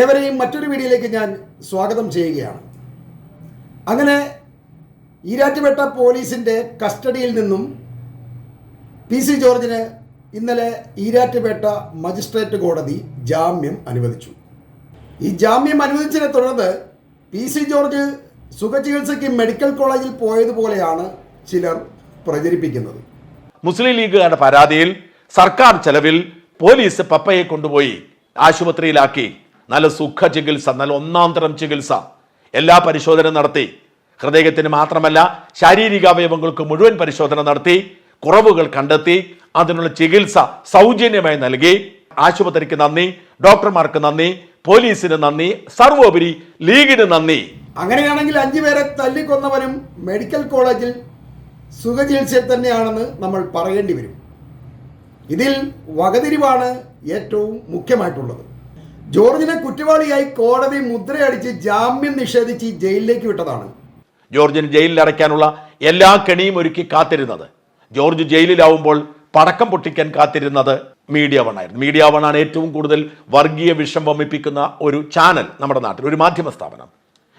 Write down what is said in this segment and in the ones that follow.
ഏവരെയും മറ്റൊരു വീഡിയോയിലേക്ക് ഞാൻ സ്വാഗതം ചെയ്യുകയാണ്. അങ്ങനെ ഈരാറ്റുപേട്ട പോലീസിന്റെ കസ്റ്റഡിയിൽ നിന്നും പി സി ജോർജിന് ഇന്നലെ ഈരാറ്റുപേട്ട മജിസ്ട്രേറ്റ് കോടതി ജാമ്യം അനുവദിച്ചു. ഈ ജാമ്യം അനുവദിച്ചതിനെ തുടർന്ന് പി സി ജോർജ് സുഖചികിത്സയ്ക്ക് മെഡിക്കൽ കോളേജിൽ പോയതുപോലെയാണ് ചിലർ പ്രചരിപ്പിക്കുന്നത്. മുസ്ലിം ലീഗുകാരുടെ പരാതിയിൽ സർക്കാർ ചെലവിൽ പോലീസ് പപ്പയെ കൊണ്ടുപോയി ആശുപത്രിയിലാക്കി. നല്ല സുഖ ചികിത്സ നല്ല ഒന്നാം തരം ചികിത്സ എല്ലാ പരിശോധന നടത്തി. ഹൃദയത്തിന് മാത്രമല്ല ശാരീരിക അവയവങ്ങൾക്ക് മുഴുവൻ പരിശോധന നടത്തി കുറവുകൾ കണ്ടെത്തി അതിനുള്ള ചികിത്സ സൗജന്യമായി നൽകി. ആശുപത്രിക്ക് നന്ദി ഡോക്ടർമാർക്ക് നന്ദി പോലീസിന് നന്ദി സർവോപരി ലീഗിന് നന്ദി. അങ്ങനെയാണെങ്കിൽ അഞ്ചു പേരെ തല്ലിക്കൊന്നവനും മെഡിക്കൽ കോളേജിൽ സുഖചികിത്സയിൽ തന്നെയാണെന്ന് നമ്മൾ പറയേണ്ടി വരും. ഇതിൽ വകതിരിവാണ് ഏറ്റവും മുഖ്യമായിട്ടുള്ളത്. ജോർജിനെ കുറ്റവാളിയായി കോടതി മുദ്രയടിച്ച് ജാമ്യം നിഷേധിച്ച് ജയിലിലേക്ക് വിട്ടതാണ്. ജോർജിന് ജയിലിൽ അടയ്ക്കാനുള്ള എല്ലാ കെണിയും ഒരുക്കി കാത്തിരുന്നത്. ജോർജ് ജയിലിലാവുമ്പോൾ പടക്കം പൊട്ടിക്കാൻ കാത്തിരുന്നത് മീഡിയ വൺ ആയിരുന്നു. മീഡിയ വൺ ആണ് ഏറ്റവും കൂടുതൽ വർഗീയ വിഷം വമിപ്പിക്കുന്ന ഒരു ചാനൽ നമ്മുടെ നാട്ടിൽ ഒരു മാധ്യമ സ്ഥാപനം.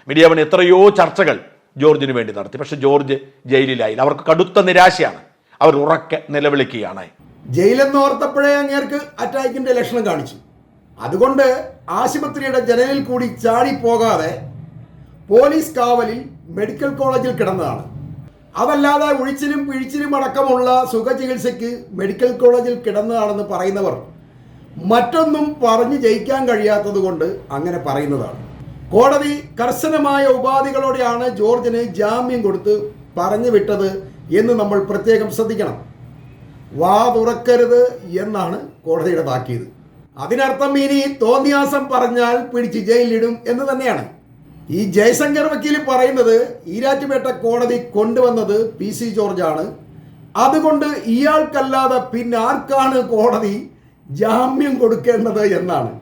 മീഡിയ വൺ എത്രയോ ചർച്ചകൾ ജോർജിന് വേണ്ടി നടത്തി. പക്ഷെ ജോർജ് ജയിലിലായില്ല. അവർക്ക് കടുത്ത നിരാശയാണ്. അവർ ഉറക്കെ നിലവിളിക്കുകയാണ്. ജയിലെന്ന് ഓർത്തപ്പോഴേ അങ്ങേർക്ക് അറ്റാക്കിന്റെ ലക്ഷണം കാണിച്ചു. അതുകൊണ്ട് ആശുപത്രിയുടെ ജനലിൽ കൂടി ചാടി പോകാതെ പോലീസ് കാവലിൽ മെഡിക്കൽ കോളേജിൽ കിടന്നതാണ്. അതല്ലാതെ ഒഴിച്ചിലും പിഴിച്ചിലും അടക്കമുള്ള സുഖചികിത്സയ്ക്ക് മെഡിക്കൽ കോളേജിൽ കിടന്നതാണെന്ന് പറയുന്നവർ മറ്റൊന്നും പറഞ്ഞു ജയിക്കാൻ കഴിയാത്തത് കൊണ്ട് അങ്ങനെ പറയുന്നതാണ്. കോടതി കർശനമായ ഉപാധികളോടെയാണ് ജോർജിന് ജാമ്യം കൊടുത്ത് പറഞ്ഞു വിട്ടത് എന്ന് നമ്മൾ പ്രത്യേകം ശ്രദ്ധിക്കണം. വാ തുറക്കരുത് എന്നാണ് കോടതിയുടെ താക്കീത്. അതിനർത്ഥം ഇനി തോന്നിയാസം പറഞ്ഞാൽ പിടിച്ച് ജയിലിലിടും എന്ന് തന്നെയാണ്. ഈ ജയശങ്കർ വക്കീൽ പറയുന്നത് ഈരാറ്റുപേട്ട കോടതി കൊണ്ടുവന്നത് പി സി ജോർജാണ്. അതുകൊണ്ട് ഇയാൾക്കല്ലാതെ പിന്നെ ആർക്കാണ് കോടതി ജാമ്യം കൊടുക്കേണ്ടത് എന്നാണ്.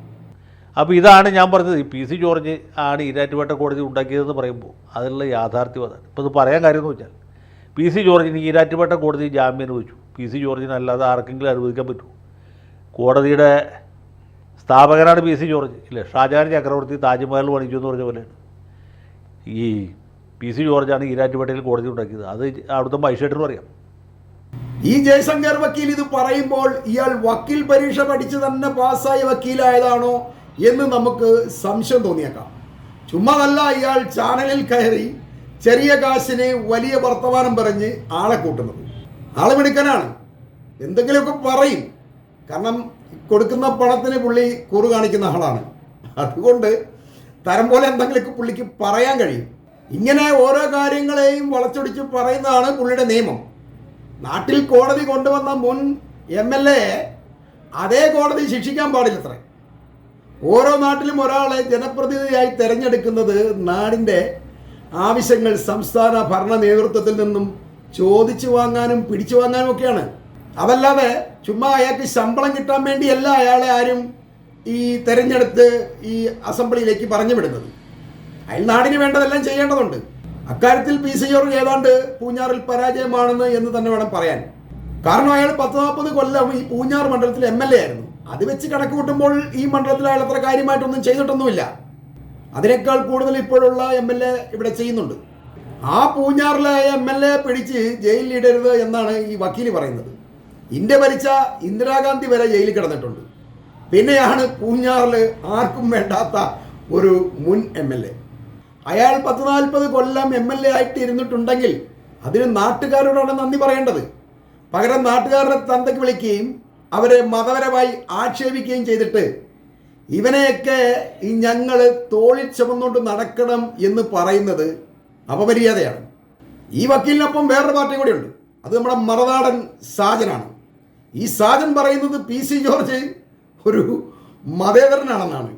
അപ്പോൾ ഇതാണ് ഞാൻ പറഞ്ഞത്. പി സി ജോർജ് ആണ് ഈരാറ്റുപേട്ട കോടതി ഉണ്ടാക്കിയതെന്ന് പറയുമ്പോൾ അതിലുള്ള യാഥാർത്ഥ്യം അതാണ്. ഇപ്പോൾ ഇത് പറയാൻ കാര്യം എന്ന് വെച്ചാൽ പി സി ജോർജിന് ഈരാറ്റുപേട്ട കോടതി ജാമ്യം അനുവദിച്ചു. പി സി ജോർജിനല്ലാതെ ആർക്കെങ്കിലും അനുവദിക്കാൻ പറ്റുമോ? കോടതിയുടെ സ്ഥാപകനാണ് പി സി ജോർജ്. ഇല്ലേ ഷാജഹാൻ ചക്രവർത്തി താജ്മഹൽ പണിച്ചു എന്ന് പറഞ്ഞ പോലെയാണ്. ഈ പി സി ജോർജാണ് ഈരാറ്റുപേട്ടയിൽ കോടതി ഉണ്ടാക്കിയത്. അത് അവിടുത്തെ മജിസ്ട്രേറ്റിനും അറിയാം. ഈ ജയശങ്കർ വക്കീൽ ഇത് പറയുമ്പോൾ ഇയാൾ വക്കീൽ പരീക്ഷ പഠിച്ച് തന്നെ പാസ്സായ വക്കീലായതാണോ എന്ന് നമുക്ക് സംശയം തോന്നിയേക്കാം. ചുമ്മാതല്ല ഇയാൾ ചാനലിൽ കയറി ചെറിയ കാശിന് വലിയ വർത്തമാനം പറഞ്ഞ് ആളെ കൂട്ടുന്നത്. ആളെ മിടുക്കനാണ്. എന്തെങ്കിലുമൊക്കെ പറയും. കാരണം കൊടുക്കുന്ന പണത്തിന് പുള്ളി കൂറ് കാണിക്കുന്ന ആളാണ്. അതുകൊണ്ട് തരം പോലെ എന്തെങ്കിലുമൊക്കെ പുള്ളിക്ക് പറയാൻ കഴിയും. ഇങ്ങനെ ഓരോ കാര്യങ്ങളെയും വളച്ചൊടിച്ച് പറയുന്നതാണ് പുള്ളിയുടെ നിയമം. നാട്ടിൽ കോടതി കൊണ്ടുവന്ന മുൻ എം എൽ എ അതേ കോടതി ശിക്ഷിക്കാൻ പാടില്ലത്രേ. ഓരോ നാട്ടിലും ഒരാളെ ജനപ്രതിനിധിയായി തിരഞ്ഞെടുക്കുന്നത് നാടിന്റെ ആവശ്യങ്ങൾ സംസ്ഥാന ഭരണ നേതൃത്വത്തിൽ നിന്നും ചോദിച്ചു വാങ്ങാനും പിടിച്ചു വാങ്ങാനും ഒക്കെയാണ്. അതല്ലാതെ ചുമ്മാ അയാൾക്ക് ശമ്പളം കിട്ടാൻ വേണ്ടിയല്ല അയാളെ ആരും ഈ തെരഞ്ഞെടുത്ത് ഈ അസംബ്ലിയിലേക്ക് പറഞ്ഞു വിടുന്നത്. അയാൾ നാടിന് വേണ്ടതെല്ലാം ചെയ്യേണ്ടതുണ്ട്. അക്കാര്യത്തിൽ പി സി ജോർജ് ഏതാണ്ട് പൂഞ്ഞാറിൽ പരാജയമാണെന്ന് എന്ന് തന്നെ വേണം പറയാൻ. കാരണം അയാൾ പത്ത് നാൽപ്പത് കൊല്ലം ഈ പൂഞ്ഞാർ മണ്ഡലത്തിൽ എം എൽ എ ആയിരുന്നു. അത് വെച്ച് കണക്ക് കൂട്ടുമ്പോൾ ഈ മണ്ഡലത്തിൽ അയാൾ അത്ര കാര്യമായിട്ടൊന്നും ചെയ്തിട്ടൊന്നുമില്ല. അതിനേക്കാൾ കൂടുതൽ ഇപ്പോഴുള്ള എം എൽ എ ഇവിടെ ചെയ്യുന്നുണ്ട്. ആ പൂഞ്ഞാറിലെ എം എൽ എ പിടിച്ച് ജയിലിലിടരുത് എന്നാണ് ഈ വക്കീൽ പറയുന്നത്. ഇന്ത്യ ഭരിച്ച ഇന്ദിരാഗാന്ധി വരെ ജയിലിൽ കിടന്നിട്ടുണ്ട്. പിന്നെയാണ് പൂഞ്ഞാറിൽ ആർക്കും വേണ്ടാത്ത ഒരു മുൻ എം എൽ എ. അയാൾ പത്ത് നാൽപ്പത് കൊല്ലം എം എൽ എ ആയിട്ട് ഇരുന്നിട്ടുണ്ടെങ്കിൽ അതിന് നാട്ടുകാരോടാണ് നന്ദി പറയേണ്ടത്. പകരം നാട്ടുകാരുടെ തന്തയ്ക്ക് വിളിക്കുകയും അവരെ മതപരമായി ആക്ഷേപിക്കുകയും ചെയ്തിട്ട് ഇവനെയൊക്കെ ഈ ഞങ്ങൾ തോളിൽ ചുമന്നുകൊണ്ട് നടക്കണം എന്ന് പറയുന്നത് അപമര്യാദയാണ്. ഈ വക്കീലിനൊപ്പം വേറൊരു പാർട്ടി കൂടിയുണ്ട്. അത് നമ്മുടെ മറനാടൻ സാജനാണ്. ഈ സാജൻ പറയുന്നത് പി സി ജോർജ് ഒരു മതേതരനാണെന്നാണ്.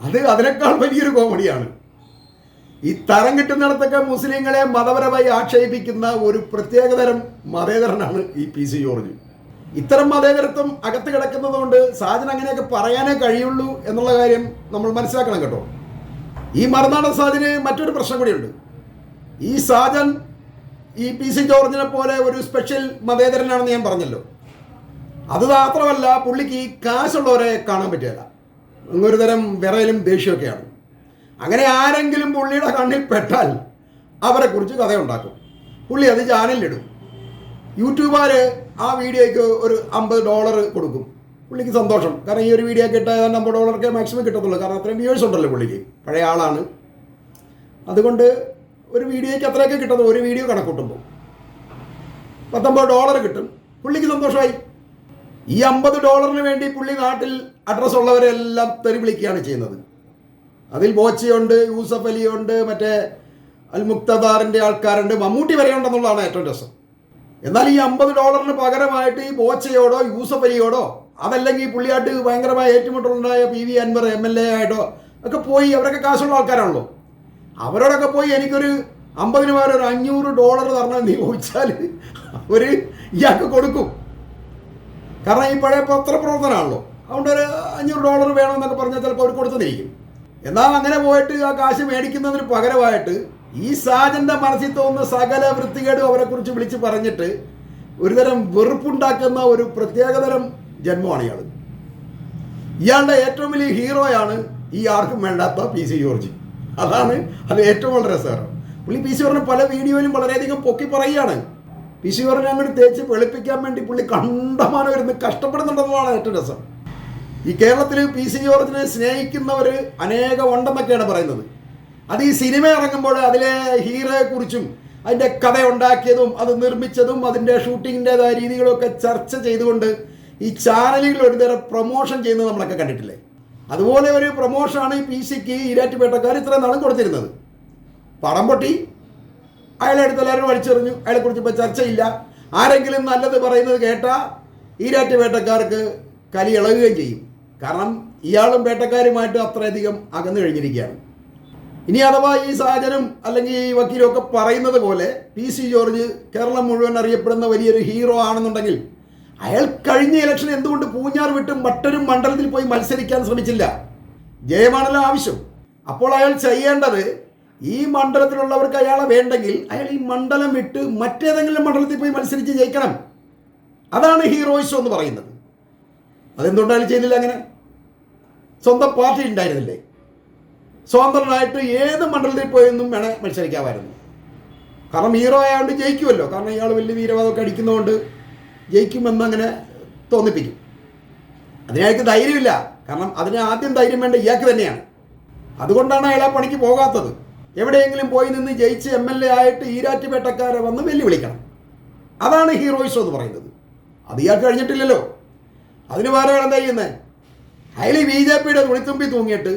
അത് അതിനേക്കാൾ വലിയൊരു കോമഡിയാണ്. ഈ തരം കിട്ടുന്നിടത്തൊക്കെ മുസ്ലിങ്ങളെ മതപരമായി ആക്ഷേപിക്കുന്ന ഒരു പ്രത്യേകതരം മതേതരനാണ് ഈ പി സി ജോർജ്. ഇത്തരം മതേതരത്വം അകത്ത് കിടക്കുന്നതുകൊണ്ട് സാജൻ അങ്ങനെയൊക്കെ പറയാനേ കഴിയുള്ളൂ എന്നുള്ള കാര്യം നമ്മൾ മനസ്സിലാക്കണം കേട്ടോ. ഈ മറുനാടൻ സാജന് മറ്റൊരു പ്രശ്നം കൂടിയുണ്ട്. ഈ സാജൻ ഈ പി സി ജോർജിനെ പോലെ ഒരു സ്പെഷ്യൽ മതേതരനാണെന്ന് ഞാൻ പറഞ്ഞല്ലോ. അത് മാത്രമല്ല പുള്ളിക്ക് ഈ കാശുള്ളവരെ കാണാൻ പറ്റില്ല അങ്ങൊരു തരം വിറയലും ദേഷ്യമൊക്കെയാണ്. അങ്ങനെ ആരെങ്കിലും പുള്ളിയുടെ കണ്ണിൽ പെട്ടാൽ അവരെ കുറിച്ച് കഥയുണ്ടാക്കും. പുള്ളി അത് ചാനലിലിടും. യൂട്യൂബുകാർ ആ വീഡിയോയ്ക്ക് ഒരു അമ്പത് ഡോളർ കൊടുക്കും. പുള്ളിക്ക് സന്തോഷം. കാരണം ഈ ഒരു വീഡിയോ കിട്ടാൻ അമ്പത് ഡോളർക്ക് മാക്സിമം കിട്ടത്തുള്ളൂ. കാരണം അത്രയും വ്യൂവേഴ്സ് ഉണ്ടല്ലോ പുള്ളിക്ക്. പഴയ ആളാണ്. അതുകൊണ്ട് ഒരു വീഡിയോയ്ക്ക് അത്രയൊക്കെ കിട്ടുന്നു ഒരു വീഡിയോ കണക്കൂട്ടുമ്പോൾ. പത്തൊമ്പത് ഡോളർ കിട്ടും. പുള്ളിക്ക് സന്തോഷമായി. ഈ അമ്പത് ഡോളറിന് വേണ്ടി പുള്ളി നാട്ടിൽ അഡ്രസ് ഉള്ളവരെല്ലാം തെറി വിളിക്കുകയാണ് ചെയ്യുന്നത്. അതിൽ ബോച്ചയുണ്ട് യൂസഫ് അലിയുണ്ട് മറ്റേ അൽ മുക്തദാറിന്റെ ആൾക്കാരുണ്ട് മമ്മൂട്ടി വരെ ഉണ്ടെന്നുള്ളതാണ് ഏറ്റവും രസം. എന്നാൽ ഈ അമ്പത് ഡോളറിന് പകരമായിട്ട് ഈ ബോച്ചയോടോ യൂസഫ് അലിയോടോ അതല്ലെങ്കിൽ പുള്ളിയായിട്ട് ഭയങ്കരമായ ഏറ്റുമുട്ടലുണ്ടായ P V Anvar M L A ആയിട്ടോ ഒക്കെ പോയി അവരൊക്കെ കാശുള്ള ആൾക്കാരാണല്ലോ. അവരോടൊക്കെ പോയി എനിക്കൊരു അമ്പതിന് പകരം ഒരു അഞ്ഞൂറ് ഡോളർ തരണം നീ ചോദിച്ചാൽ അവർ ഇയാൾക്ക് കൊടുക്കും. കാരണം ഈ പഴയ പത്രപ്രവർത്തനമാണല്ലോ അതുകൊണ്ട് ഒരു അഞ്ഞൂറ് ഡോളർ വേണമെന്നൊക്കെ പറഞ്ഞാൽ ചിലപ്പോൾ അവർ കൊടുത്തുനിരിക്കും എന്നാൽ അങ്ങനെ പോയിട്ട് ആ കാശ് മേടിക്കുന്നതിന് പകരമായിട്ട് ഈ സാജന്റെ മനസ്സിൽ തോന്നുന്ന സകല വൃത്തികേടും അവരെക്കുറിച്ച് വിളിച്ച് പറഞ്ഞിട്ട് ഒരുതരം വെറുപ്പുണ്ടാക്കുന്ന ഒരു പ്രത്യേകതരം ജന്മമാണ് ഇയാൾ ഇയാളുടെ ഏറ്റവും വലിയ ഹീറോയാണ് ഈ ആർക്കും വേണ്ടാത്ത പി സി ജോർജ്. അതാണ് അത് ഏറ്റവും വളരെ രസകരം. പുള്ളി പി സി ജോർജിന് പല വീഡിയോയിലും വളരെയധികം പൊക്കി പറയുകയാണ്. പി പറഞ്ഞ ജോർജിനെ അങ്ങോട്ട് തേച്ച് വെളുപ്പിക്കാൻ വേണ്ടി പുള്ളി കണ്ടമാനം ഇരുന്ന് കഷ്ടപ്പെടുന്നുണ്ടെന്നതാണ് ഏറ്റവും രസം. ഈ കേരളത്തിൽ പി സി ജോർജിനെ സ്നേഹിക്കുന്നവർ അനേകം ഉണ്ടെന്നൊക്കെയാണ് പറയുന്നത്. അത് ഈ സിനിമ ഇറങ്ങുമ്പോൾ അതിലെ ഹീറോയെ കുറിച്ചും അതിന്റെ കഥ ഉണ്ടാക്കിയതും അത് നിർമ്മിച്ചതും അതിന്റെ ഷൂട്ടിങ്ങിന്റെതായ രീതികളൊക്കെ ചർച്ച ചെയ്തുകൊണ്ട് ഈ ചാനലുകൾ ഒരു തരം പ്രൊമോഷൻ ചെയ്യുന്നത് നമ്മളൊക്കെ കണ്ടിട്ടില്ലേ? അതുപോലെ ഒരു പ്രൊമോഷനാണ് ഈ പി സിക്ക് ഈരാറ്റുപേട്ടക്കാർ ഇത്രയും നാളും കൊടുത്തിരുന്നത്. പടം പൊട്ടി അയാളെ അടുത്ത് എല്ലാവരും വലിച്ചെറിഞ്ഞു. അയാളെക്കുറിച്ച് ഇപ്പോൾ ചർച്ചയില്ല. ആരെങ്കിലും നല്ലത് പറയുന്നത് കേട്ടാൽ ഈരാറ്റ് വേട്ടക്കാർക്ക് കലി ഇളകുകയും ചെയ്യും. കാരണം ഇയാളും വേട്ടക്കാരുമായിട്ട് അത്രയധികം അകന്നു കഴിഞ്ഞിരിക്കുകയാണ്. ഇനി അഥവാ ഈ സാഹചര്യം അല്ലെങ്കിൽ ഈ വക്കീലും ഒക്കെ പറയുന്നത് പോലെ പി സി ജോർജ് കേരളം മുഴുവൻ അറിയപ്പെടുന്ന വലിയൊരു ഹീറോ ആണെന്നുണ്ടെങ്കിൽ അയാൾ കഴിഞ്ഞ ഇലക്ഷൻ എന്തുകൊണ്ട് പൂഞ്ഞാർ വിട്ട് മറ്റൊരു മണ്ഡലത്തിൽ പോയി മത്സരിക്കാൻ ശ്രമിച്ചില്ല? ജയമാണല്ലോ ആവശ്യം. അപ്പോൾ അയാൾ ചെയ്യേണ്ടത് ഈ മണ്ഡലത്തിലുള്ളവർക്ക് അയാളെ വേണ്ടെങ്കിൽ അയാൾ ഈ മണ്ഡലം വിട്ട് മറ്റേതെങ്കിലും മണ്ഡലത്തിൽ പോയി മത്സരിച്ച് ജയിക്കണം. അതാണ് ഹീറോയിസം എന്ന് പറയുന്നത്. അതെന്തുകൊണ്ടാണ് ചെയ്യുന്നില്ല അങ്ങനെ? സ്വന്തം പാർട്ടി ഉണ്ടായിരുന്നില്ലേ? സ്വതന്ത്രനായിട്ട് ഏത് മണ്ഡലത്തിൽ പോയെന്നും വേണേൽ മത്സരിക്കാമായിരുന്നു. കാരണം ഹീറോ ആയതുകൊണ്ട് ജയിക്കുമല്ലോ. കാരണം ഇയാൾ വലിയ വീരവാദമൊക്കെ അടിക്കുന്നതുകൊണ്ട് ജയിക്കുമെന്ന് അങ്ങനെ തോന്നിപ്പിക്കും. അതിനയാൾക്ക് ധൈര്യമില്ല. കാരണം അതിന് ആദ്യം ധൈര്യം വേണ്ട ഇയാൾക്ക് തന്നെയാണ്. അതുകൊണ്ടാണ് അയാൾ ആ പണിക്ക് പോകാത്തത്. എവിടെയെങ്കിലും പോയി നിന്ന് ജയിച്ച് എം എൽ എ ആയിട്ട് ഈരാറ്റുപേട്ടക്കാരെ വന്ന് വെല്ലുവിളിക്കണം. അതാണ് ഹീറോയിസം എന്ന് പറയുന്നത്. അത് ഇയാൾക്ക് കഴിഞ്ഞിട്ടില്ലല്ലോ. അതിന് വേറെ എന്താ ചെയ്യുന്നത് അയാൾ ബി ജെ പിയുടെ തുണിത്തുമ്പി തൂങ്ങിയിട്ട്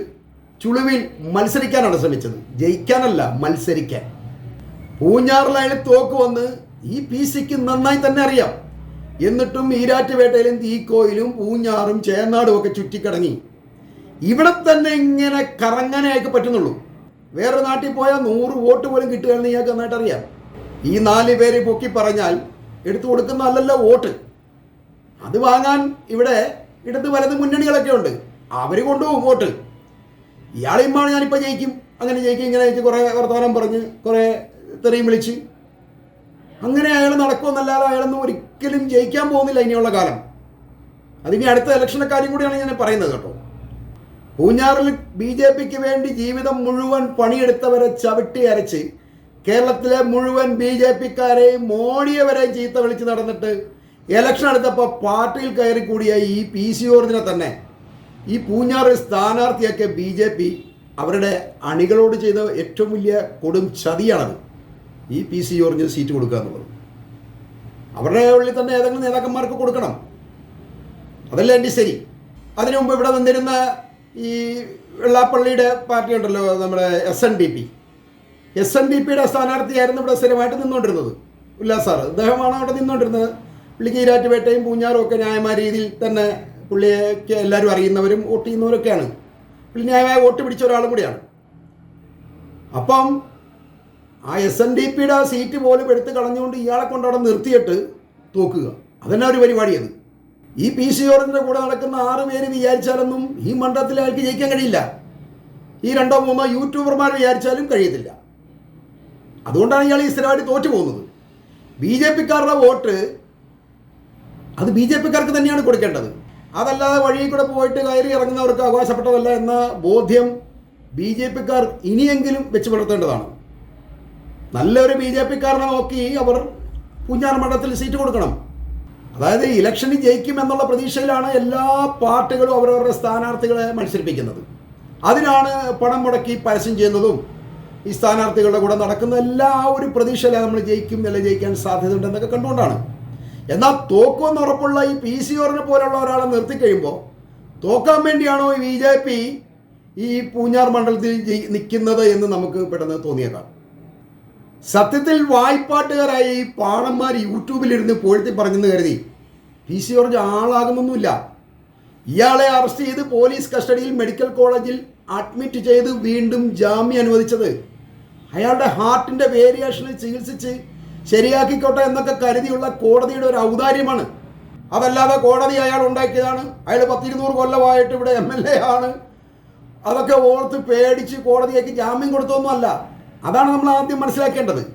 ചുളുവിൽ മത്സരിക്കാനാണ് ശ്രമിച്ചത്. ജയിക്കാനല്ല മത്സരിക്കാൻ. പൂഞ്ഞാറിൽ തോക്ക് വന്ന് ഈ പി സിക്ക് നന്നായി തന്നെ അറിയാം. എന്നിട്ടും ഈരാറ്റുപേട്ടയിലും തീക്കോയിലും പൂഞ്ഞാറും ചേന്നാടും ഒക്കെ ചുറ്റിക്കടങ്ങി ഇവിടെ തന്നെ ഇങ്ങനെ കറങ്ങാനേ അയാൾക്ക് പറ്റുന്നുള്ളൂ. വേറെ നാട്ടിൽ പോയാൽ നൂറ് വോട്ട് പോലും കിട്ടുകയാണെന്ന് ഞങ്ങൾക്ക് നന്നായിട്ട് അറിയാം. ഈ നാല് പേര് പൊക്കി പറഞ്ഞാൽ എടുത്തു കൊടുക്കുന്ന അല്ലല്ലോ വോട്ട്. അത് വാങ്ങാൻ ഇവിടെ ഇടത് വലത് മുന്നണികളൊക്കെ ഉണ്ട്. അവർ കൊണ്ടുപോകും വോട്ട്. ഇയാളെയുമാണ് ഞാനിപ്പോൾ ജയിക്കും. അങ്ങനെ ജയിക്കും ഇങ്ങനെ ജയിച്ച് കുറേ വർത്തമാനം പറഞ്ഞ് കുറേ തെറിയും വിളിച്ച്. അങ്ങനെ അയാൾ നടക്കുമെന്നല്ലാതെ അയാളൊന്നും ഒരിക്കലും ജയിക്കാൻ പോകുന്നില്ല ഇനിയുള്ള കാലം. അതിനി അടുത്ത ഇലക്ഷനെ കാര്യം കൂടിയാണ് ഞാൻ പറയുന്നത് കേട്ടോ. പൂഞ്ഞാറിൽ ബി ജെ പിക്ക് വേണ്ടി ജീവിതം മുഴുവൻ പണിയെടുത്തവരെ ചവിട്ടി അരച്ച് കേരളത്തിലെ മുഴുവൻ ബി ജെ പിക്കാരെയും മോഡിയവരെയും വരെ ചീത്ത വിളിച്ച് നടന്നിട്ട് ഇലക്ഷൻ എടുത്തപ്പോൾ പാർട്ടിയിൽ കയറി കൂടിയ ഈ പി സി ജോർജിനെ തന്നെ ഈ പൂഞ്ഞാർ സ്ഥാനാർത്ഥിയൊക്കെ ബി ജെ പി അവരുടെ അണികളോട് ചെയ്ത ഏറ്റവും വലിയ കൊടും ചതിയാണത് ഈ പി സി ജോർജിന് സീറ്റ് കൊടുക്കുക എന്നുള്ളത്. അവരുടെ ഉള്ളിൽ തന്നെ ഏതെങ്കിലും നേതാക്കന്മാർക്ക് കൊടുക്കണം. അതല്ല എന്റെ ശരി. അതിനു മുമ്പ് ഇവിടെ നിന്നിരുന്ന ഈ വെള്ളാപ്പള്ളിയുടെ പാർട്ടി ഉണ്ടല്ലോ നമ്മുടെ S N D P S N D പിയുടെ സ്ഥാനാർത്ഥിയായിരുന്നു ഇവിടെ സ്ഥിരമായിട്ട് നിന്നുകൊണ്ടിരുന്നത്. ഉല്ലാസ് സാറ് അദ്ദേഹമാണ് അവിടെ നിന്നുകൊണ്ടിരുന്നത്. പുള്ളിക്ക് ഈരാറ്റുപേട്ടയും പൂഞ്ഞാറും ഒക്കെ ന്യായമായ രീതിയിൽ തന്നെ പുള്ളിയൊക്കെ എല്ലാവരും അറിയുന്നവരും വോട്ട് ചെയ്യുന്നവരൊക്കെയാണ്. പുള്ളി ന്യായമായ വോട്ട് പിടിച്ച ഒരാളും കൂടിയാണ്. അപ്പം ആ എസ് എൻ ഡി പിയുടെ സീറ്റ് പോലും എടുത്ത് കളഞ്ഞുകൊണ്ട് ഇയാളെ കൊണ്ട് അവിടെ നിർത്തിയിട്ട് തോക്കുക അതന്നെ ഒരു പരിപാടിയത് ഈ പി സി ഓറിന്റെ കൂടെ നടക്കുന്ന ആറ് പേര് വിചാരിച്ചാലൊന്നും ഈ മണ്ഡലത്തിൽ അയാൾക്ക് ജയിക്കാൻ കഴിയില്ല. ഈ രണ്ടോ മൂന്നോ യൂട്യൂബർമാർ വിചാരിച്ചാലും കഴിയത്തില്ല. അതുകൊണ്ടാണ് ഇയാൾ ഈ സ്ഥിരമായിട്ട് തോറ്റു പോകുന്നത്. ബി ജെ പിക്കാരുടെ വോട്ട് അത് ബി ജെ പിക്കാർക്ക് തന്നെയാണ് കൊടുക്കേണ്ടത്. അതല്ലാതെ വഴിയിൽ കൂടെ പോയിട്ട് കയറി ഇറങ്ങുന്നവർക്ക് അവകാശപ്പെട്ടതല്ല എന്ന ബോധ്യം ബി ജെ പിക്കാർ ഇനിയെങ്കിലും വെച്ച് പുലർത്തേണ്ടതാണ്. നല്ലൊരു ബി ജെ പിക്കാരനെ നോക്കി അവർ പൂഞ്ഞാർ മണ്ഡലത്തിൽ സീറ്റ് കൊടുക്കണം. അതായത് ഇലക്ഷനിൽ ജയിക്കും എന്നുള്ള പ്രതീക്ഷയിലാണ് എല്ലാ പാർട്ടികളും അവരവരുടെ സ്ഥാനാർത്ഥികളെ മത്സരിപ്പിക്കുന്നത്. അതിനാണ് പണം മുടക്കി പരസ്യം ചെയ്യുന്നതും ഈ സ്ഥാനാർത്ഥികളുടെ കൂടെ നടക്കുന്ന എല്ലാ ഒരു പ്രതീക്ഷയിലെ നമ്മൾ ജയിക്കും അല്ലെ ജയിക്കാൻ സാധ്യതയുണ്ടെന്നൊക്കെ കണ്ടുകൊണ്ടാണ്. എന്നാൽ തോക്കുമെന്ന് ഉറപ്പുള്ള ഈ പി സി ഓറിനെ പോലുള്ള ഒരാളെ നിർത്തി കഴിയുമ്പോൾ തോക്കാൻ വേണ്ടിയാണോ ഈ ബി ജെ പി ഈ പൂഞ്ഞാർ മണ്ഡലത്തിൽ നിൽക്കുന്നത് എന്ന് നമുക്ക് പെട്ടെന്ന് തോന്നിയേക്കാം. സത്യത്തിൽ വായ്പാട്ടുകാരായ ഈ പാണന്മാർ യൂട്യൂബിലിരുന്ന് പൊഴുത്തി പറഞ്ഞെന്ന് കരുതി. പി സി ജോർജ് ആളാകുന്നൊന്നുമില്ല. ഇയാളെ അറസ്റ്റ് ചെയ്ത് പോലീസ് കസ്റ്റഡിയിൽ മെഡിക്കൽ കോളേജിൽ അഡ്മിറ്റ് ചെയ്ത് വീണ്ടും ജാമ്യം അനുവദിച്ചത്. അയാളുടെ ഹാർട്ടിന്റെ വേരിയേഷനിൽ ചികിത്സിച്ച് ശരിയാക്കിക്കോട്ടെ എന്നൊക്കെ കരുതിയുള്ള കോടതിയുടെ ഒരു ഔദാര്യമാണ്. അതല്ലാതെ കോടതി അയാൾ ഉണ്ടാക്കിയതാണ്. അയാൾ പത്തിരുന്നൂറ് കൊല്ലമായിട്ട് ഇവിടെ എം എൽ എ ആണ്. അതൊക്കെ ഓർത്ത് പേടിച്ച് കോടതിയേക്ക് ജാമ്യം കൊടുത്തൊന്നുമല്ല അതാണ് നമ്മൾ ആദ്യം മനസ്സിലാക്കേണ്ടത്.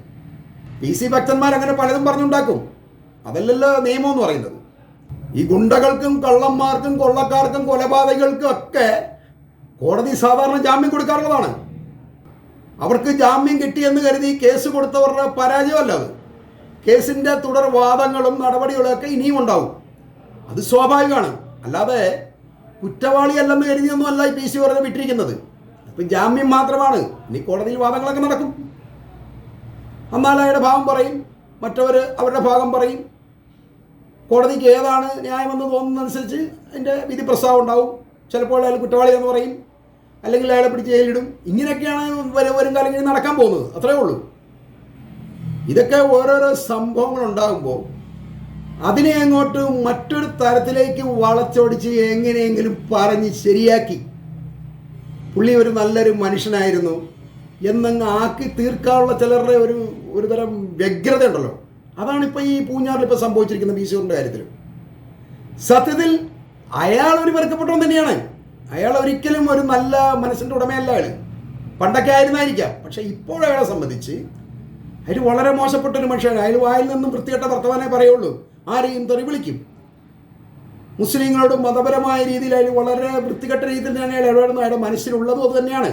പി സി ഭക്തന്മാർ അങ്ങനെ പലതും പറഞ്ഞുണ്ടാക്കും. അതല്ലല്ലോ നിയമം എന്ന് പറയുന്നത്. ഈ ഗുണ്ടകൾക്കും കള്ളന്മാർക്കും കൊള്ളക്കാർക്കും കൊലപാതകൾക്കും ഒക്കെ കോടതി സാധാരണ ജാമ്യം കൊടുക്കാറുള്ളതാണ്. അവർക്ക് ജാമ്യം കിട്ടിയെന്ന് കരുതി കേസ് കൊടുത്തവരുടെ പരാജയമല്ല അത്. കേസിന്റെ തുടർവാദങ്ങളും നടപടികളും ഒക്കെ ഇനിയും ഉണ്ടാവും. അത് സ്വാഭാവികമാണ്. അല്ലാതെ കുറ്റവാളിയല്ലെന്ന് കരുതിയൊന്നും അല്ല ഈ പി സി പറഞ്ഞ് വിട്ടിരിക്കുന്നത്. ഇപ്പം ജാമ്യം മാത്രമാണ്. ഇനി കോടതിയിൽ വാദങ്ങളൊക്കെ നടക്കും. അയാളുടെ ഭാഗം പറയും. മറ്റവർ അവരുടെ ഭാഗം പറയും. കോടതിക്ക് ഏതാണ് ന്യായമെന്ന് തോന്നുന്നതനുസരിച്ച് അതിന്റെ വിധി പ്രസ്താവം ഉണ്ടാവും. ചിലപ്പോൾ അയാൾ കുറ്റവാളി എന്ന് പറയും. അല്ലെങ്കിൽ അയാളെ പിടിച്ച് ജയിലിടും ഇങ്ങനെയൊക്കെയാണ് വരും വരും കാലങ്ങളിൽ നടക്കാൻ പോകുന്നത്. അത്രേ ഉള്ളൂ. ഇതൊക്കെ ഓരോരോ സംഭവങ്ങൾ ഉണ്ടാകുമ്പോൾ അതിനെ അങ്ങോട്ട് മറ്റൊരു തരത്തിലേക്ക് വളച്ചൊടിച്ച് എങ്ങനെയെങ്കിലും പറഞ്ഞ് ശരിയാക്കി പുള്ളി ഒരു നല്ലൊരു മനുഷ്യനായിരുന്നു. എന്നങ്ങ് ആക്കി തീർക്കാനുള്ള ചിലരുടെ ഒരു ഒരുതരം വ്യഗ്രത ഉണ്ടല്ലോ അതാണ് ഇപ്പോൾ ഈ പൂഞ്ഞാറിൽ ഇപ്പോൾ സംഭവിച്ചിരിക്കുന്ന ബീശ്വറിന്റെ കാര്യത്തിൽ സത്യത്തിൽ അയാൾ ഒരു വെറുക്കപ്പെട്ടവൻ തന്നെയാണ്. അയാൾ ഒരിക്കലും ഒരു നല്ല മനസ്സിന്റെ ഉടമയല്ല അയാൾ പണ്ടൊക്കെ ആയിരുന്നായിരിക്കാം. പക്ഷേ ഇപ്പോൾ അയാളെ സംബന്ധിച്ച് അയാൾ വളരെ മോശപ്പെട്ട ഒരു മനുഷ്യനാണ്. അയാൾ വായിൽ നിന്നും വൃത്തികെട്ട വർത്തമാനേ പറയുള്ളൂ. ആരെയും തെറി വിളിക്കും. മുസ്ലിങ്ങളോട് മതപരമായ രീതിയിൽ വളരെ വൃത്തികെട്ട രീതിയിൽ തന്നെ അയാൾ ഇടപെടുന്നു. അയാളുടെ മനസ്സിലുള്ളതും അത് തന്നെയാണ്.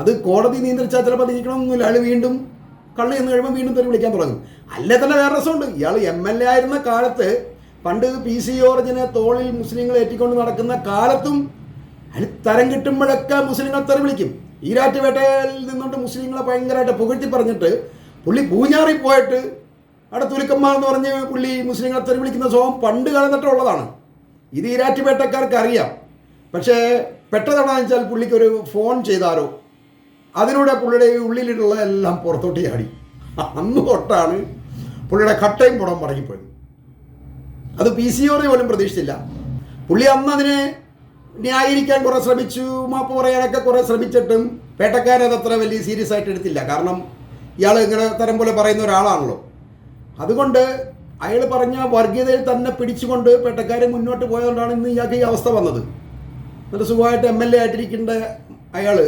അത് കോടതി നിയന്ത്രിച്ചാൽ ചിലപ്പോൾ നീക്കണമെന്നില്ല അയാൾ വീണ്ടും കള്ളി എന്ന് കഴിയുമ്പോൾ വീണ്ടും തന്നെ വിളിക്കാൻ തുടങ്ങും. അല്ലേ തന്നെ വേറെ രസമുണ്ട്. ഇയാൾ എം എൽ എ ആയിരുന്ന കാലത്ത് പണ്ട് പി സി ജോർജിനെ തോളിൽ മുസ്ലിങ്ങൾ ഏറ്റിക്കൊണ്ട് നടക്കുന്ന കാലത്തും അതിൽ തരം കിട്ടുമ്പോഴൊക്കെ മുസ്ലിങ്ങൾ തെറി വിളിക്കും. ഈരാറ്റുപേട്ടയിൽ നിന്നുകൊണ്ട് മുസ്ലിങ്ങളെ ഭയങ്കരമായിട്ട് പുകഴ്ത്തി പറഞ്ഞിട്ട് പുള്ളി പൂഞ്ഞാറി പോയിട്ട് അവിടെ തുലുക്കന്മാർ എന്ന് പറഞ്ഞ് പുള്ളി മുസ്ലിങ്ങളെ തെറി വിളിക്കുന്ന സ്വഭാവം പണ്ട് കാലം ഇത് ഈരാറ്റുപേട്ടക്കാർക്ക് അറിയാം. പക്ഷേ പെട്ടതാണെന്ന് വെച്ചാൽ പുള്ളിക്ക് ഒരു ഫോൺ ചെയ്താരോ അതിലൂടെ പുള്ളിയുടെ ഉള്ളിലുള്ള എല്ലാം പുറത്തോട്ട് ചാടി. അന്ന് തൊട്ടാണ് പുള്ളിയുടെ കട്ടയും പുറം മടങ്ങിപ്പോയത്. അത് പി സി ഓറി പോലും പ്രതീക്ഷിച്ചില്ല. പുള്ളി അന്ന് അതിനെ ന്യായീകരിക്കാൻ കുറേ ശ്രമിച്ചു മാപ്പ് പറയാനൊക്കെ കുറേ ശ്രമിച്ചിട്ടും പേട്ടക്കാരത് അത്ര വലിയ സീരിയസ് ആയിട്ട് എടുത്തില്ല. കാരണം ഇയാൾ ഇങ്ങനെ തരം പോലെ പറയുന്ന ഒരാളാണല്ലോ. അതുകൊണ്ട് അയാൾ പറഞ്ഞ വർഗീയതയിൽ തന്നെ പിടിച്ചുകൊണ്ട് പേട്ടക്കാരെ മുന്നോട്ട് പോയതുകൊണ്ടാണ് ഇന്ന് ഇയാൾക്ക് ഈ അവസ്ഥ വന്നത്. നല്ല സുഖമായിട്ട് എം എൽ എ ആയിട്ടിരിക്കേണ്ട അയാൾ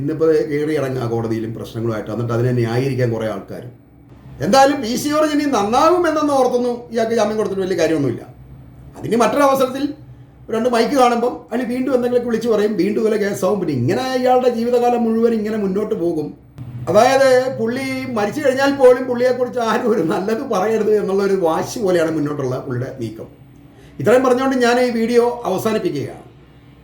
ഇന്നിപ്പോൾ കയറി ഇറങ്ങുക കോടതിയിലും പ്രശ്നങ്ങളുമായിട്ട്. എന്നിട്ട് അതിനെ ന്യായീകരിക്കാൻ കുറേ ആൾക്കാർ. എന്തായാലും പി സി ഓർജ് ഇനി നന്നാകുമെന്നൊന്ന് ഓർത്തൊന്നും. ഇയാൾക്ക് ജാമ്യം കൊടുത്തിട്ട് വലിയ കാര്യമൊന്നുമില്ല. അതിന് മറ്റൊരവസരത്തിൽ രണ്ട് മൈക്ക് കാണുമ്പം അതിന് വീണ്ടും എന്തെങ്കിലുമൊക്കെ വിളിച്ച് പറയും. വീണ്ടും വില കേസാവും പിന്നെ ഇങ്ങനെ ഇയാളുടെ ജീവിതകാലം മുഴുവൻ ഇങ്ങനെ മുന്നോട്ട് പോകും. അതായത് പുള്ളി മരിച്ചു കഴിഞ്ഞാൽ പോലും പുള്ളിയെക്കുറിച്ച് ആരും ഒരു നല്ലത് പറയരുത് എന്നുള്ള ഒരു വാശി പോലെയാണ് മുന്നോട്ടുള്ള പുള്ളിയുടെ നീക്കം. ഇത്രയും പറഞ്ഞുകൊണ്ട് ഞാൻ ഈ വീഡിയോ അവസാനിപ്പിക്കുകയാണ്.